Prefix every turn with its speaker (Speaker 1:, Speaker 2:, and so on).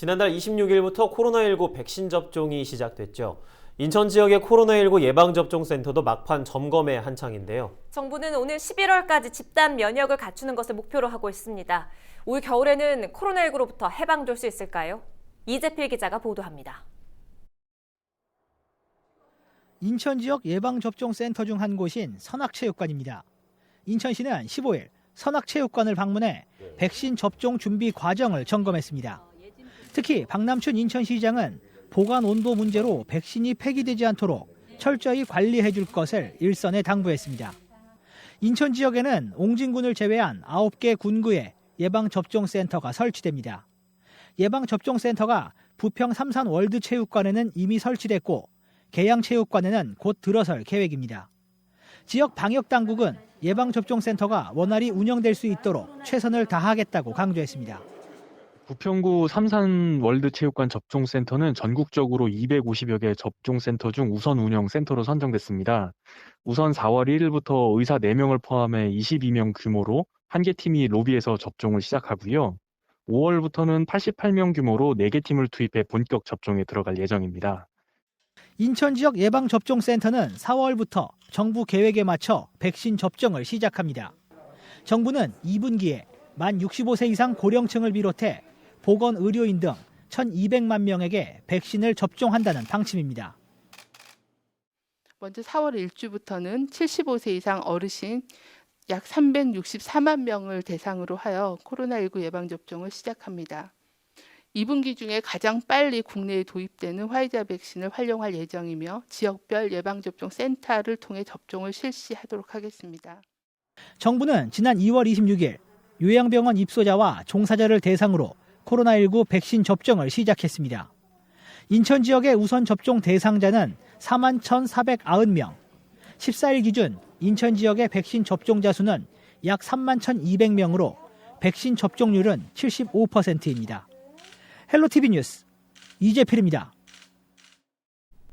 Speaker 1: 지난달 26일부터 코로나19 백신 접종이 시작됐죠. 인천 지역의 코로나19 예방접종센터도 막판 점검에 한창인데요.
Speaker 2: 정부는 오늘 11월까지 집단 면역을 갖추는 것을 목표로 하고 있습니다. 올 겨울에는 코로나19로부터 해방될 수 있을까요? 이재필 기자가 보도합니다.
Speaker 3: 인천 지역 예방접종센터 중 한 곳인 선악체육관입니다. 인천시는 15일 선악체육관을 방문해 백신 접종 준비 과정을 점검했습니다. 특히 박남춘 인천시장은 보관 온도 문제로 백신이 폐기되지 않도록 철저히 관리해 줄 것을 일선에 당부했습니다. 인천 지역에는 옹진군을 제외한 9개 군구에 예방접종센터가 설치됩니다. 예방접종센터가 부평 삼산 월드체육관에는 이미 설치됐고 계양체육관에는 곧 들어설 계획입니다. 지역 방역당국은 예방접종센터가 원활히 운영될 수 있도록 최선을 다하겠다고 강조했습니다.
Speaker 4: 부평구 삼산 월드체육관 접종센터는 전국적으로 250여 개 접종센터 중 우선 운영 센터로 선정됐습니다. 우선 4월 1일부터 의사 4명을 포함해 22명 규모로 한 개 팀이 로비에서 접종을 시작하고요. 5월부터는 88명 규모로 4개 팀을 투입해 본격 접종에 들어갈 예정입니다.
Speaker 3: 인천 지역 예방접종센터는 4월부터 정부 계획에 맞춰 백신 접종을 시작합니다. 정부는 2분기에 만 65세 이상 고령층을 비롯해 보건 의료인 등 1,200만 명에게 백신을 접종한다는 방침입니다.
Speaker 5: 먼저 4월 1주부터는 75세 이상 어르신 약 364만 명을 대상으로 하여 코로나19 예방 접종을 시작합니다. 2분기 중에 가장 빨리 국내에 도입되는 화이자 백신을 활용할 예정이며 지역별 예방접종 센터를 통해 접종을 실시하도록 하겠습니다.
Speaker 3: 정부는 지난 2월 26일 요양병원 입소자와 종사자를 대상으로 코로나19 백신 접종을 시작했습니다. 인천 지역의 우선 접종 대상자는 4만 1,490명. 14일 기준 인천 지역의 백신 접종자 수는 약 3만 1,200명으로 백신 접종률은 75%입니다. 헬로티비 뉴스 이재필입니다.